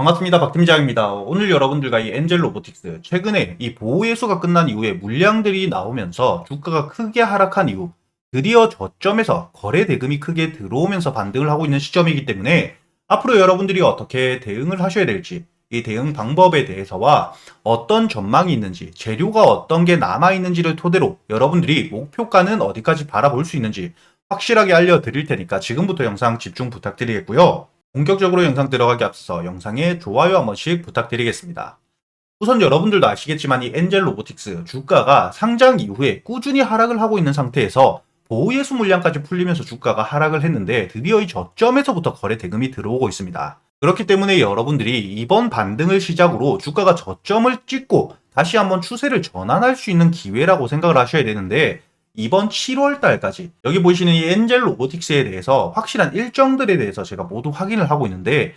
반갑습니다. 박팀장입니다. 오늘 여러분들과 이 엔젤 로보틱스 최근에 이 보호 예수가 끝난 이후에 물량들이 나오면서 주가가 크게 하락한 이후 드디어 저점에서 거래 대금이 크게 들어오면서 반등을 하고 있는 시점이기 때문에 앞으로 여러분들이 어떻게 대응을 하셔야 될지 이 대응 방법에 대해서와 어떤 전망이 있는지 재료가 어떤 게 남아 있는지를 토대로 여러분들이 목표가는 어디까지 바라볼 수 있는지 확실하게 알려드릴 테니까 지금부터 영상 집중 부탁드리겠고요. 본격적으로 영상 들어가기 앞서 영상에 좋아요 한 번씩 부탁드리겠습니다. 우선 여러분들도 아시겠지만 이 엔젤 로보틱스 주가가 상장 이후에 꾸준히 하락을 하고 있는 상태에서 보호예수 물량까지 풀리면서 주가가 하락을 했는데 드디어 이 저점에서부터 거래 대금이 들어오고 있습니다. 그렇기 때문에 여러분들이 이번 반등을 시작으로 주가가 저점을 찍고 다시 한번 추세를 전환할 수 있는 기회라고 생각을 하셔야 되는데 이번 7월 달까지 여기 보시는 이 엔젤 로보틱스에 대해서 확실한 일정들에 대해서 제가 모두 확인을 하고 있는데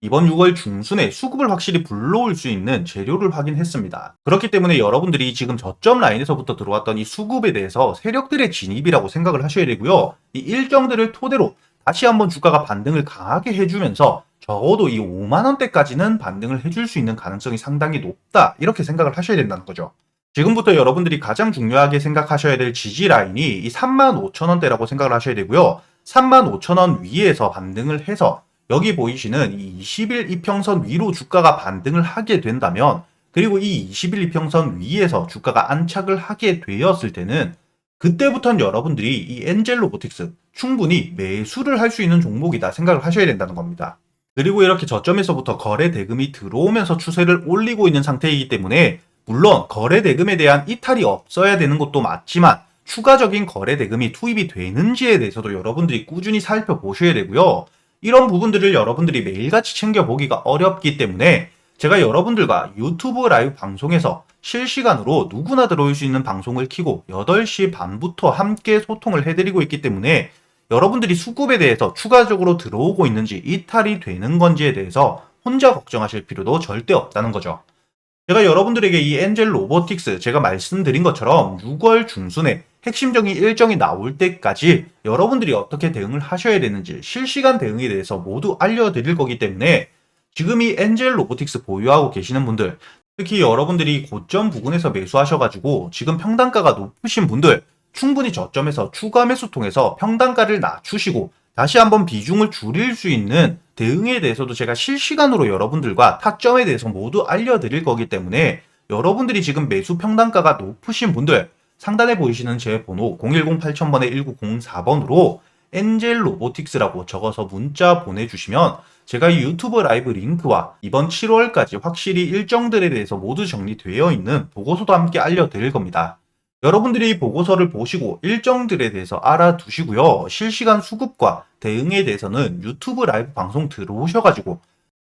이번 6월 중순에 수급을 확실히 불러올 수 있는 재료를 확인했습니다. 그렇기 때문에 여러분들이 지금 저점 라인에서부터 들어왔던 이 수급에 대해서 세력들의 진입이라고 생각을 하셔야 되고요. 이 일정들을 토대로 다시 한번 주가가 반등을 강하게 해주면서 적어도 이 5만원대까지는 반등을 해줄 수 있는 가능성이 상당히 높다. 이렇게 생각을 하셔야 된다는 거죠. 지금부터 여러분들이 가장 중요하게 생각하셔야 될 지지 라인이 이 35,000원대라고 생각을 하셔야 되고요. 35,000원 위에서 반등을 해서 여기 보이시는 이 20일 이평선 위로 주가가 반등을 하게 된다면 그리고 이 20일 이평선 위에서 주가가 안착을 하게 되었을 때는 그때부터는 여러분들이 이 엔젤 로보틱스 충분히 매수를 할 수 있는 종목이다 생각을 하셔야 된다는 겁니다. 그리고 이렇게 저점에서부터 거래 대금이 들어오면서 추세를 올리고 있는 상태이기 때문에 물론 거래 대금에 대한 이탈이 없어야 되는 것도 맞지만 추가적인 거래 대금이 투입이 되는지에 대해서도 여러분들이 꾸준히 살펴보셔야 되고요. 이런 부분들을 여러분들이 매일같이 챙겨보기가 어렵기 때문에 제가 여러분들과 유튜브 라이브 방송에서 실시간으로 누구나 들어올 수 있는 방송을 키고 8시 반부터 함께 소통을 해드리고 있기 때문에 여러분들이 수급에 대해서 추가적으로 들어오고 있는지 이탈이 되는 건지에 대해서 혼자 걱정하실 필요도 절대 없다는 거죠. 제가 여러분들에게 이 엔젤 로보틱스 제가 말씀드린 것처럼 6월 중순에 핵심적인 일정이 나올 때까지 여러분들이 어떻게 대응을 하셔야 되는지 실시간 대응에 대해서 모두 알려드릴 거기 때문에 지금 이 엔젤 로보틱스 보유하고 계시는 분들 특히 여러분들이 고점 부근에서 매수하셔가지고 지금 평단가가 높으신 분들 충분히 저점에서 추가 매수 통해서 평단가를 낮추시고 다시 한번 비중을 줄일 수 있는 대응에 대해서도 제가 실시간으로 여러분들과 타점에 대해서 모두 알려드릴 거기 때문에 여러분들이 지금 매수 평단가가 높으신 분들 상단에 보이시는 제 번호 010-8000번에 1904번으로 엔젤 로보틱스라고 적어서 문자 보내주시면 제가 이 유튜브 라이브 링크와 이번 7월까지 확실히 일정들에 대해서 모두 정리되어 있는 보고서도 함께 알려드릴 겁니다. 여러분들이 보고서를 보시고 일정들에 대해서 알아두시고요. 실시간 수급과 대응에 대해서는 유튜브 라이브 방송 들어오셔가지고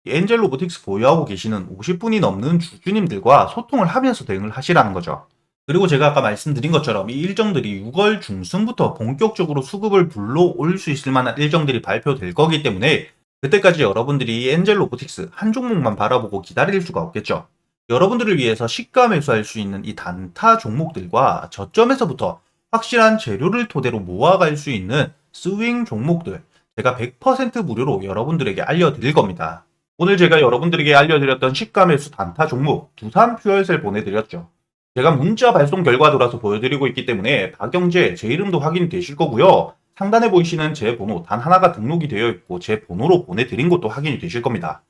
엔젤 로보틱스 보유하고 계시는 50분이 넘는 주주님들과 소통을 하면서 대응을 하시라는 거죠. 그리고 제가 아까 말씀드린 것처럼 이 일정들이 6월 중순부터 본격적으로 수급을 불러올 수 있을 만한 일정들이 발표될 거기 때문에 그때까지 여러분들이 엔젤 로보틱스 한 종목만 바라보고 기다릴 수가 없겠죠. 여러분들을 위해서 시가 매수할 수 있는 이 단타 종목들과 저점에서부터 확실한 재료를 토대로 모아갈 수 있는 스윙 종목들 제가 100% 무료로 여러분들에게 알려드릴 겁니다. 오늘 제가 여러분들에게 알려드렸던 시가 매수 단타 종목 두산 퓨얼셀 보내드렸죠. 제가 문자 발송 결과 돌아서 보여드리고 있기 때문에 박영재 제 이름도 확인이 되실 거고요. 상단에 보이시는 제 번호 단 하나가 등록이 되어 있고 제 번호로 보내드린 것도 확인이 되실 겁니다.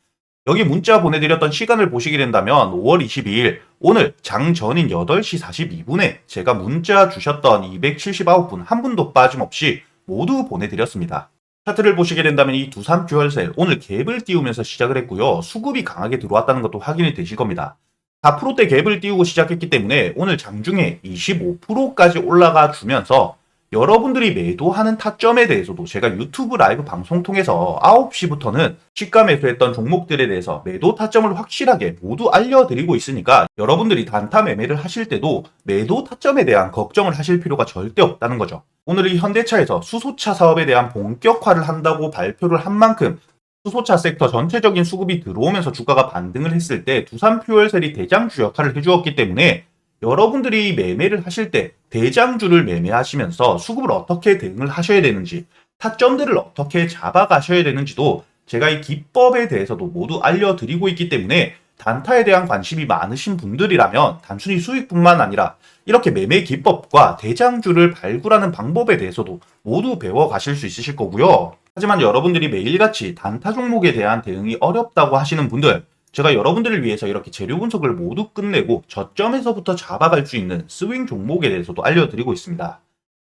여기 문자 보내드렸던 시간을 보시게 된다면 5월 22일 오늘 장전인 8시 42분에 제가 문자 주셨던 279분 한 분도 빠짐없이 모두 보내드렸습니다. 차트를 보시게 된다면 이 두산 듀얼셀 오늘 갭을 띄우면서 시작을 했고요. 수급이 강하게 들어왔다는 것도 확인이 되실 겁니다. 4%대 갭을 띄우고 시작했기 때문에 오늘 장중에 25%까지 올라가 주면서 여러분들이 매도하는 타점에 대해서도 제가 유튜브 라이브 방송 통해서 9시부터는 시가 매수했던 종목들에 대해서 매도 타점을 확실하게 모두 알려드리고 있으니까 여러분들이 단타 매매를 하실 때도 매도 타점에 대한 걱정을 하실 필요가 절대 없다는 거죠. 오늘 이 현대차에서 수소차 사업에 대한 본격화를 한다고 발표를 한 만큼 수소차 섹터 전체적인 수급이 들어오면서 주가가 반등을 했을 때 두산 퓨얼셀이 대장주 역할을 해주었기 때문에 여러분들이 매매를 하실 때 대장주를 매매하시면서 수급을 어떻게 대응을 하셔야 되는지 타점들을 어떻게 잡아가셔야 되는지도 제가 이 기법에 대해서도 모두 알려드리고 있기 때문에 단타에 대한 관심이 많으신 분들이라면 단순히 수익뿐만 아니라 이렇게 매매 기법과 대장주를 발굴하는 방법에 대해서도 모두 배워 가실 수 있으실 거고요. 하지만 여러분들이 매일같이 단타 종목에 대한 대응이 어렵다고 하시는 분들, 제가 여러분들을 위해서 이렇게 재료 분석을 모두 끝내고 저점에서부터 잡아갈 수 있는 스윙 종목에 대해서도 알려드리고 있습니다.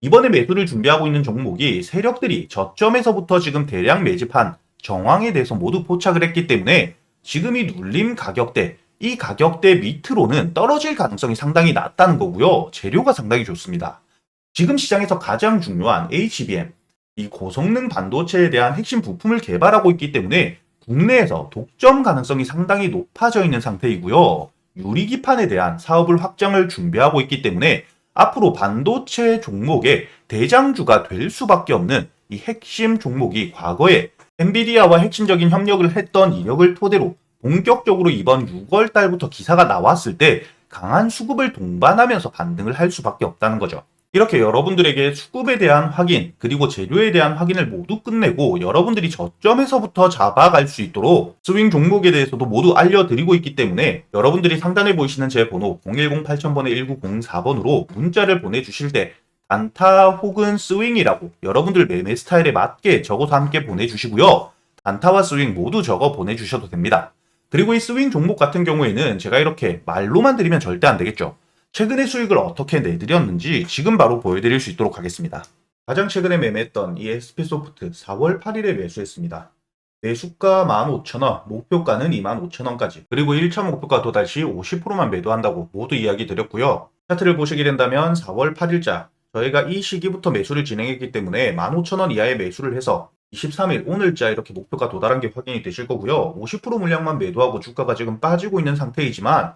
이번에 매수를 준비하고 있는 종목이 세력들이 저점에서부터 지금 대량 매집한 정황에 대해서 모두 포착을 했기 때문에 지금 이 눌림 가격대, 이 가격대 밑으로는 떨어질 가능성이 상당히 낮다는 거고요. 재료가 상당히 좋습니다. 지금 시장에서 가장 중요한 HBM, 이 고성능 반도체에 대한 핵심 부품을 개발하고 있기 때문에 국내에서 독점 가능성이 상당히 높아져 있는 상태이고요. 유리기판에 대한 사업을 확장을 준비하고 있기 때문에 앞으로 반도체 종목의 대장주가 될 수밖에 없는 이 핵심 종목이 과거에 엔비디아와 핵심적인 협력을 했던 이력을 토대로 본격적으로 이번 6월 달부터 기사가 나왔을 때 강한 수급을 동반하면서 반등을 할 수밖에 없다는 거죠. 이렇게 여러분들에게 수급에 대한 확인, 그리고 재료에 대한 확인을 모두 끝내고 여러분들이 저점에서부터 잡아갈 수 있도록 스윙 종목에 대해서도 모두 알려드리고 있기 때문에 여러분들이 상단에 보이시는 제 번호 010-8000번에 1904번으로 문자를 보내주실 때 단타 혹은 스윙이라고 여러분들 매매 스타일에 맞게 적어서 함께 보내주시고요. 단타와 스윙 모두 적어 보내주셔도 됩니다. 그리고 이 스윙 종목 같은 경우에는 제가 이렇게 말로만 드리면 절대 안 되겠죠. 최근의 수익을 어떻게 내드렸는지 지금 바로 보여드릴 수 있도록 하겠습니다. 가장 최근에 매매했던 이 SP소프트 4월 8일에 매수했습니다. 매수가 15,000원, 목표가는 25,000원까지, 그리고 1차 목표가 도달 시 50%만 매도한다고 모두 이야기 드렸고요. 차트를 보시게 된다면 4월 8일자, 저희가 이 시기부터 매수를 진행했기 때문에 15,000원 이하의 매수를 해서 23일 오늘자 이렇게 목표가 도달한 게 확인이 되실 거고요. 50% 물량만 매도하고 주가가 지금 빠지고 있는 상태이지만